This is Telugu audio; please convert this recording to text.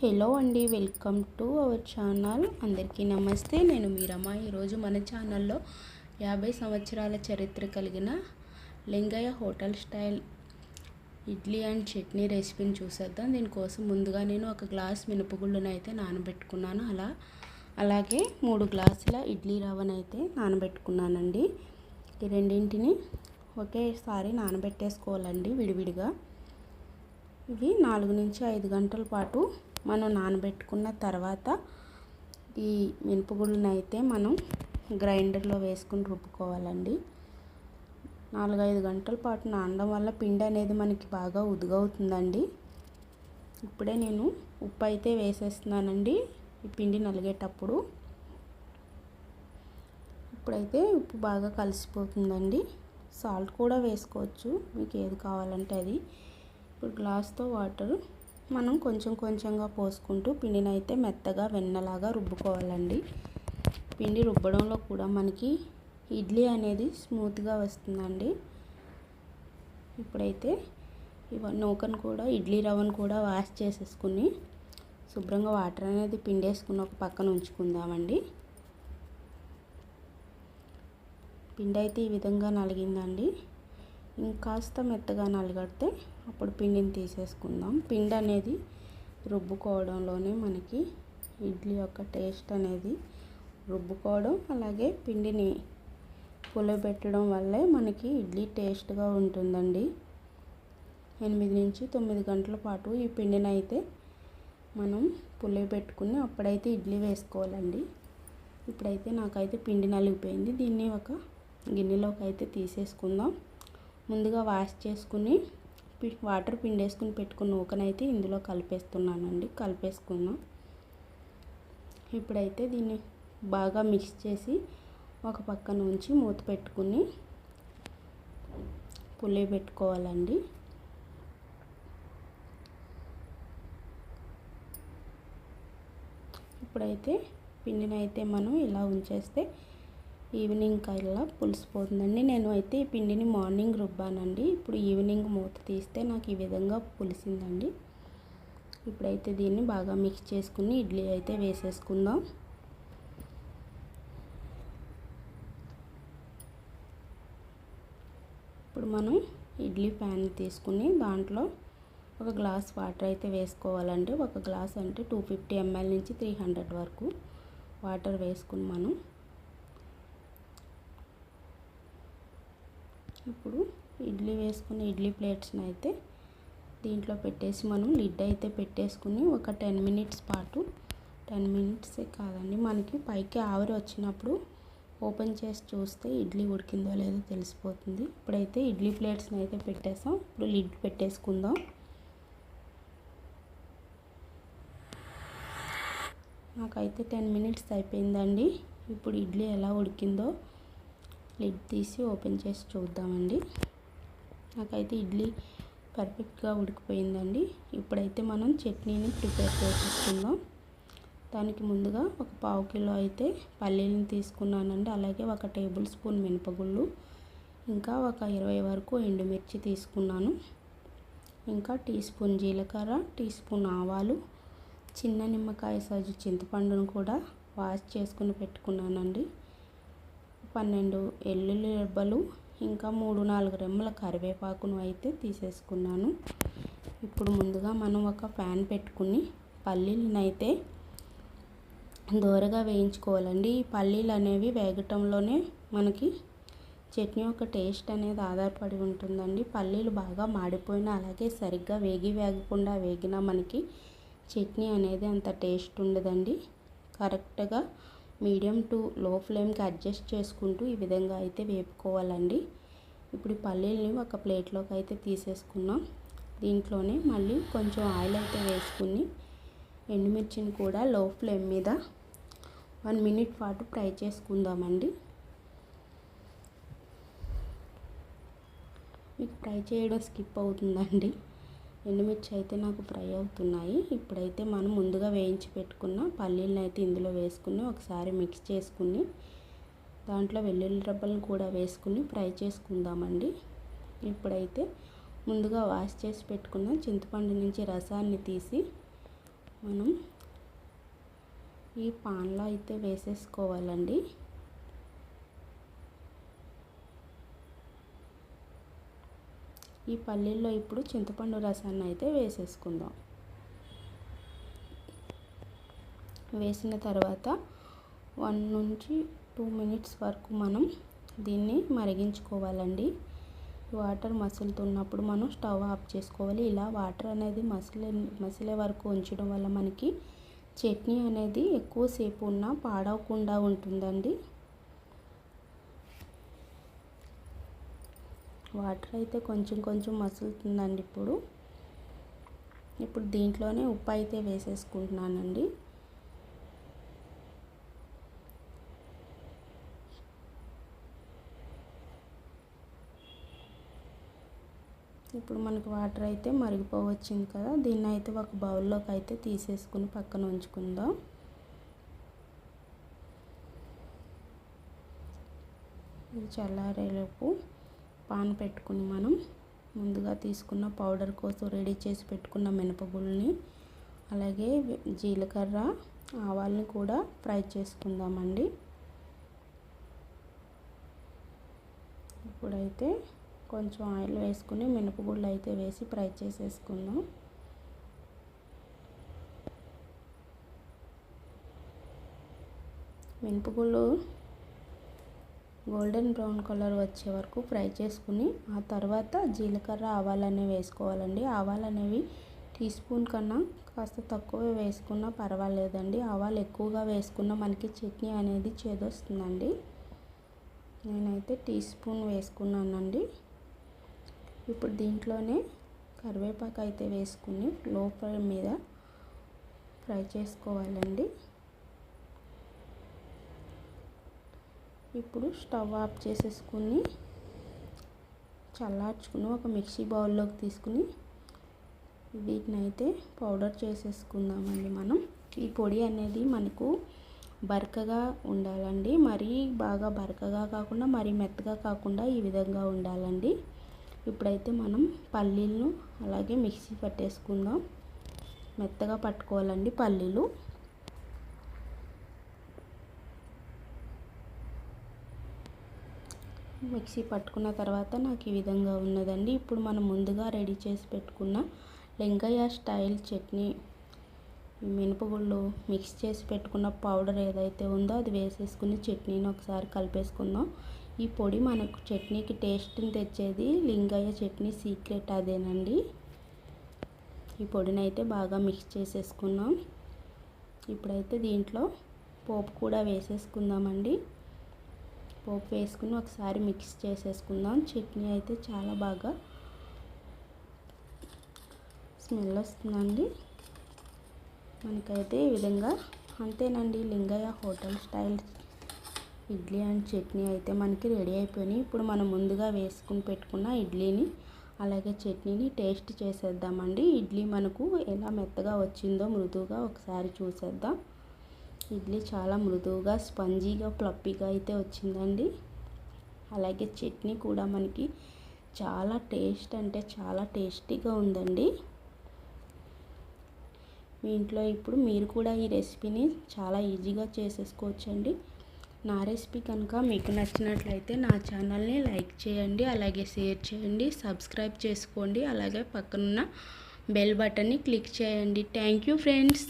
హలో అండి వెల్కమ్ టు అవర్ ఛానల్. అందరికీ నమస్తే. నేను మీరమ్మ. ఈరోజు మన ఛానల్లో యాభై సంవత్సరాల చరిత్ర కలిగిన Lingaiah hotel style idli and chutney రెసిపీని చూసేద్దాం. దీనికోసం ముందుగా నేను ఒక గ్లాస్ మినపగుళ్ళను అయితే నానబెట్టుకున్నాను. అలా అలాగే మూడు గ్లాసుల ఇడ్లీ రవ్వను అయితే నానబెట్టుకున్నానండి. ఈ రెండింటిని ఒకేసారి నానబెట్టేసుకోవాలండి విడివిడిగా. ఇవి నాలుగు నుంచి ఐదు గంటల పాటు మనం నానబెట్టుకున్న తర్వాత ఈ మినపగుళ్ళను అయితే మనం గ్రైండర్లో వేసుకుని రుబ్బుకోవాలండి. నాలుగైదు గంటల పాటు నానడం వల్ల పిండి అనేది మనకి బాగా ఉదుగవుతుందండి. ఇప్పుడే నేను ఉప్పు అయితే వేసేస్తున్నానండి. ఈ పిండి నలిగేటప్పుడు ఇప్పుడైతే ఉప్పు బాగా కలిసిపోతుందండి. సాల్ట్ కూడా వేసుకోవచ్చు. మీకు ఏది కావాలంటే అది. ఇప్పుడు గ్లాస్తో వాటర్ మనం కొంచెం కొంచెంగా పోసుకుంటూ పిండిని అయితే మెత్తగా వెన్నలాగా రుబ్బుకోవాలండి. పిండి రుబ్బడంలో కూడా మనకి ఇడ్లీ అనేది స్మూత్గా వస్తుందండి. ఇప్పుడైతే నూకను కూడా ఇడ్లీ రవ్వను కూడా వాష్ చేసేసుకుని శుభ్రంగా వాటర్ అనేది పిండేసుకుని ఒక పక్కన ఉంచుకుందామండి. పిండి అయితే ఈ విధంగా నలిగిందండి. ఇంకాస్త మెత్తగా నలగడితే అప్పుడు పిండిని తీసేసుకుందాం. పిండి అనేది రుబ్బుకోవడంలోనే మనకి ఇడ్లీ యొక్క టేస్ట్ అనేది రుబ్బుకోవడం అలాగే పిండిని పులబెట్టడం వల్లే మనకి ఇడ్లీ టేస్ట్గా ఉంటుందండి. ఎనిమిది నుంచి తొమ్మిది గంటల పాటు ఈ పిండిని అయితే మనం పులియబెట్టుకుని అప్పుడైతే ఇడ్లీ వేసుకోవాలండి. ఇప్పుడైతే నాకైతే పిండి నలిగిపోయింది. దీన్ని ఒక గిన్నెలోకి అయితే తీసేసుకుందాం. ముందుగా వాష్ చేసుకుని వాటర్ పిండేసుకుని పెట్టుకున్న ఊకనైతే ఇందులో కలిపేస్తున్నానండి. కలిపేసుకున్నాం ఇప్పుడైతే దీన్ని బాగా మిక్స్ చేసి ఒక పక్కన ఉంచి మూత పెట్టుకుని పులి పెట్టుకోవాలండి. ఇప్పుడైతే పిండినైతే మనం ఇలా ఉంచేస్తే ఈవినింగ్ కల్లా పులిసిపోతుందండి. నేను అయితే ఈ పిండిని మార్నింగ్ రుబ్బానండి. ఇప్పుడు ఈవినింగ్ మూత తీస్తే నాకు ఈ విధంగా పులిసిందండి. ఇప్పుడైతే దీన్ని బాగా మిక్స్ చేసుకుని ఇడ్లీ అయితే వేసేసుకుందాం. ఇప్పుడు మనం ఇడ్లీ ప్యాన్ తీసుకుని దాంట్లో ఒక గ్లాస్ వాటర్ అయితే వేసుకోవాలండి. ఒక గ్లాస్ అంటే టూ ఫిఫ్టీ ఎంఎల్ నుంచి త్రీ హండ్రెడ్ వరకు వాటర్ వేసుకుని మనం ఇప్పుడు ఇడ్లీ వేసుకుని ఇడ్లీ ప్లేట్స్ని అయితే దీంట్లో పెట్టేసి మనం లిడ్ అయితే పెట్టేసుకుని ఒక టెన్ మినిట్స్ పాటు టెన్ మినిట్సే కాదండి మనకి పైకి ఆవిరి వచ్చినప్పుడు ఓపెన్ చేసి చూస్తే ఇడ్లీ ఉడికిందో లేదో తెలిసిపోతుంది. ఇప్పుడైతే ఇడ్లీ ప్లేట్స్ని అయితే పెట్టేసాం. ఇప్పుడు లిడ్ పెట్టేసుకుందాం. నాకైతే టెన్ మినిట్స్ అయిపోయిందండి. ఇప్పుడు ఇడ్లీ ఎలా ఉడికిందో లిడ్ తీసి ఓపెన్ చేసి చూద్దామండి. నాకైతే ఇడ్లీ పర్ఫెక్ట్గా ఉడికిపోయిందండి. ఇప్పుడైతే మనం చట్నీని ప్రిపేర్ చేసేసుకుందాం. దానికి ముందుగా ఒక పావు కిలో అయితే పల్లీలను తీసుకున్నానండి. అలాగే ఒక టేబుల్ స్పూన్ మినపగుళ్ళు ఇంకా ఒక ఇరవై వరకు ఎండుమిర్చి తీసుకున్నాను. ఇంకా టీ స్పూన్ జీలకర్ర టీ స్పూన్ ఆవాలు చిన్న నిమ్మకాయ సైజు చింతపండును కూడా వాష్ చేసుకుని పెట్టుకున్నానండి. పన్నెండు ఎల్లుల్లి రెబ్బలు ఇంకా మూడు నాలుగు రెమ్మల కరివేపాకును అయితే తీసేసుకున్నాను. ఇప్పుడు ముందుగా మనం ఒక ఫ్యాన్ పెట్టుకుని పల్లీలనైతే అయితే దూరగా వేయించుకోవాలండి. ఈ పల్లీలు అనేవి వేగటంలోనే మనకి చట్నీ యొక్క టేస్ట్ అనేది ఆధారపడి ఉంటుందండి. పల్లీలు బాగా మాడిపోయినా అలాగే సరిగ్గా వేగి వేగకుండా వేగినా మనకి చట్నీ అనేది అంత టేస్ట్ ఉండదండి. కరెక్ట్గా మీడియం టు లో ఫ్లేమ్కి అడ్జస్ట్ చేసుకుంటూ ఈ విధంగా అయితే వేపుకోవాలండి. ఇప్పుడు పల్లీలని ఒక ప్లేట్లోకి అయితే తీసేసుకున్నాం దీంట్లోనే మళ్ళీ కొంచెం ఆయిల్ అయితే వేసుకుని ఎండుమిర్చిని కూడా లో ఫ్లేమ్ మీద వన్ మినిట్ పాటు ఫ్రై చేసుకుందామండి. మీకు ఫ్రై చేయడం స్కిప్ అవుతుందండి. ఎండుమిర్చి అయితే నాకు ఫ్రై అవుతున్నాయి. ఇప్పుడైతే మనం ముందుగా వేయించి పెట్టుకున్న పల్లీలను అయితే ఇందులో వేసుకుని ఒకసారి మిక్స్ చేసుకుని దాంట్లో వెల్లుల్లి రబ్బలను కూడా వేసుకుని ఫ్రై చేసుకుందామండి. ఇప్పుడైతే ముందుగా వాష్ చేసి పెట్టుకున్న చింతపండు నుంచి రసాన్ని తీసి మనం ఈ పాన్లో అయితే వేసేసుకోవాలండి. ఈ పల్లీల్లో ఇప్పుడు చింతపండు రసాన్ని అయితే వేసేసుకుందాం. వేసిన తర్వాత వన్ నుంచి టూ మినిట్స్ వరకు మనం దీన్ని మరిగించుకోవాలండి. వాటర్ మసులుతున్నప్పుడు మనం స్టవ్ ఆఫ్ చేసుకోవాలి. ఇలా వాటర్ అనేది మసిలే మసిలే వరకు ఉంచడం వల్ల మనకి చట్నీ అనేది ఎక్కువసేపు ఉన్నా పాడవకుండా ఉంటుందండి. వాటర్ అయితే కొంచెం కొంచెం మసులుతుందండి ఇప్పుడు. ఇప్పుడు దీంట్లోనే ఉప్పు అయితే వేసేసుకుంటున్నానండి. ఇప్పుడు మనకి వాటర్ అయితే మరిగిపోవచ్చింది కదా దీన్ని అయితే ఒక బౌల్లోకి అయితే తీసేసుకుని పక్కన ఉంచుకుందాం. చల్లారేలోపు పాన్ పెట్టుకుని మనం ముందుగా తీసుకున్న పౌడర్ కోసం రెడీ చేసి పెట్టుకున్న మినపగుళ్ళని అలాగే జీలకర్ర ఆవాల్ని కూడా ఫ్రై చేసుకుందామండి. ఇప్పుడైతే కొంచెం ఆయిల్ వేసుకుని మినపగుళ్ళు అయితే వేసి ఫ్రై చేసేసుకుందాం. మినపగుళ్ళు గోల్డెన్ బ్రౌన్ కలర్ వచ్చే వరకు ఫ్రై చేసుకుని ఆ తర్వాత జీలకర్ర ఆవాలు అనేవి వేసుకోవాలండి. ఆవాలనేవి టీ స్పూన్ కన్నా కాస్త తక్కువ వేసుకున్నా పర్వాలేదండి. ఆవాలు ఎక్కువగా వేసుకున్నా మనకి చట్నీ అనేది చేదొస్తుందండి. నేనైతే టీ స్పూన్ వేసుకున్నానండి. ఇప్పుడు దీంట్లోనే కరివేపాకు అయితే వేసుకుని లోపల మీద ఫ్రై చేసుకోవాలండి. ఇప్పుడు స్టవ్ ఆఫ్ చేసేసుకుని చల్లార్చుకుని ఒక మిక్సీ బౌల్లోకి తీసుకుని వీటిని అయితే పౌడర్ చేసేసుకుందామండి మనం. ఈ పొడి అనేది మనకు బరకగా ఉండాలండి. మరీ బాగా బరకగా కాకుండా మరీ మెత్తగా కాకుండా ఈ విధంగా ఉండాలండి. ఇప్పుడైతే మనం పల్లీలను అలాగే మిక్సీ పట్టేసుకుందాం. మెత్తగా పట్టుకోవాలండి పల్లీలు. మిక్సీ పట్టుకున్న తర్వాత నాకు ఈ విధంగా ఉన్నదండి. ఇప్పుడు మనం ముందుగా రెడీ చేసి పెట్టుకున్న లింగయ్య స్టైల్ చట్నీ మినపగుళ్ళు మిక్స్ చేసి పెట్టుకున్న పౌడర్ ఏదైతే ఉందో అది వేసేసుకుని చట్నీని ఒకసారి కలిపేసుకుందాం. ఈ పొడి మనకు చట్నీకి టేస్ట్ని తెచ్చేది లింగయ్య చట్నీ సీక్రెట్ అదేనండి. ఈ పొడిని అయితే బాగా మిక్స్ చేసేసుకున్నాం. ఇప్పుడైతే దీంట్లో పోపు కూడా వేసేసుకుందామండి. పోపు వేసుకుని ఒకసారి మిక్స్ చేసేసుకుందాం. చట్నీ అయితే చాలా బాగా స్మెల్ వస్తుందండి. మనకైతే ఈ విధంగా అంతేనండి. Lingaiah hotel style idli and chutney అయితే మనకి రెడీ అయిపోయినాయి. ఇప్పుడు మనం ముందుగా వేసుకుని పెట్టుకున్న ఇడ్లీని అలాగే చట్నీని టేస్ట్ చేసేద్దామండి. ఇడ్లీ మనకు ఎలా మెత్తగా వచ్చిందో మృదువుగా ఒకసారి చూసేద్దాం. ఇడ్లీ చాలా మృదువుగా స్పంజీగా ఫ్లప్పీగా అయితే వచ్చిందండి. అలాగే చట్నీ కూడా మనకి చాలా టేస్ట్ అంటే చాలా టేస్టీగా ఉందండి. మీ ఇంట్లో ఇప్పుడు మీరు కూడా ఈ రెసిపీని చాలా ఈజీగా చేసేసుకోవచ్చండి. నా రెసిపీ కనుక మీకు నచ్చినట్లయితే నా ఛానల్ని లైక్ చేయండి అలాగే షేర్ చేయండి సబ్స్క్రైబ్ చేసుకోండి అలాగే పక్కనున్న బెల్ బటన్ని క్లిక్ చేయండి. Thank you friends.